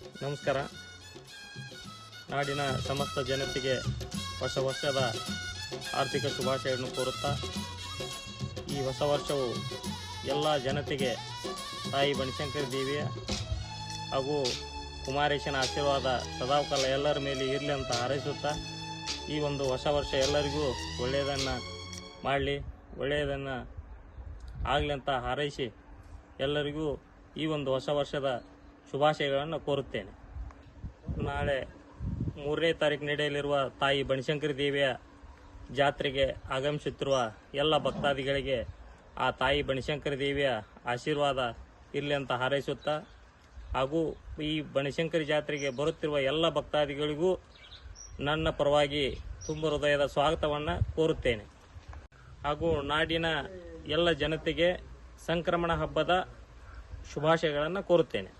ನಮಸ್ಕಾರ. ನಾಡಿನ ಸಮಸ್ತ ಜನತೆಗೆ ಹೊಸ ವರ್ಷದ ಆರ್ಥಿಕ ಶುಭಾಶಯಗಳನ್ನು ಕೋರುತ್ತಾ, ಈ ಹೊಸ ವರ್ಷವು ಎಲ್ಲ ಜನತೆಗೆ ತಾಯಿ ಬನಶಂಕರಿ ದೇವಿಯ ಹಾಗೂ ಕುಮಾರೇಶನ ಆಶೀರ್ವಾದ ಸದಾಕಾಲ ಎಲ್ಲರ ಮೇಲೆ ಇರಲಿ ಅಂತ ಹಾರೈಸುತ್ತಾ, ಈ ಒಂದು ಹೊಸ ವರ್ಷ ಎಲ್ಲರಿಗೂ ಒಳ್ಳೆಯದನ್ನು ಮಾಡಲಿ, ಒಳ್ಳೆಯದನ್ನು ಆಗಲಿ ಅಂತ ಹಾರೈಸಿ ಎಲ್ಲರಿಗೂ ಈ ಒಂದು ಹೊಸ ವರ್ಷದ ಶುಭಾಶಯಗಳನ್ನು ಕೋರುತ್ತೇನೆ. ನಾಳೆ ಮೂರನೇ ತಾರೀಕು ನಡೆಯಲಿರುವ ತಾಯಿ ಬನಶಂಕರಿ ದೇವಿಯ ಜಾತ್ರೆಗೆ ಆಗಮಿಸುತ್ತಿರುವ ಎಲ್ಲ ಭಕ್ತಾದಿಗಳಿಗೆ ಆ ತಾಯಿ ಬನಶಂಕರಿ ದೇವಿಯ ಆಶೀರ್ವಾದ ಇರಲಿ ಅಂತ ಹಾರೈಸುತ್ತಾ, ಹಾಗೂ ಈ ಬನಶಂಕರಿ ಜಾತ್ರೆಗೆ ಬರುತ್ತಿರುವ ಎಲ್ಲ ಭಕ್ತಾದಿಗಳಿಗೂ ನನ್ನ ಪರವಾಗಿ ತುಂಬ ಹೃದಯದ ಸ್ವಾಗತವನ್ನು ಕೋರುತ್ತೇನೆ. ಹಾಗೂ ನಾಡಿನ ಎಲ್ಲ ಜನತೆಗೆ ಸಂಕ್ರಮಣ ಹಬ್ಬದ ಶುಭಾಶಯಗಳನ್ನು ಕೋರುತ್ತೇನೆ.